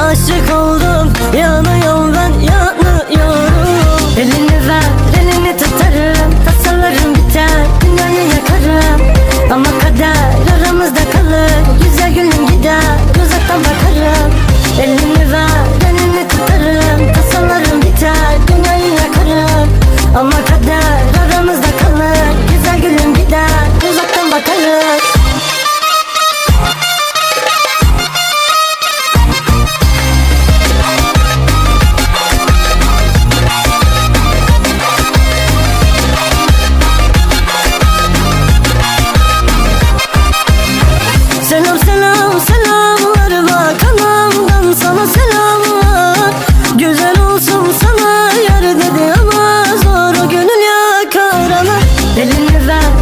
Aşık oldum Yanıyorum ben yanıyorum. Elini ver elini tutarım Tasalarım biter Dünyanı yakarım. Ama kader aramızda kalır Güzel günüm gider uzaktan bakarım. Elini ver elini tutarım Tasalarım biter Dünyayı yakarım. Ama kader live out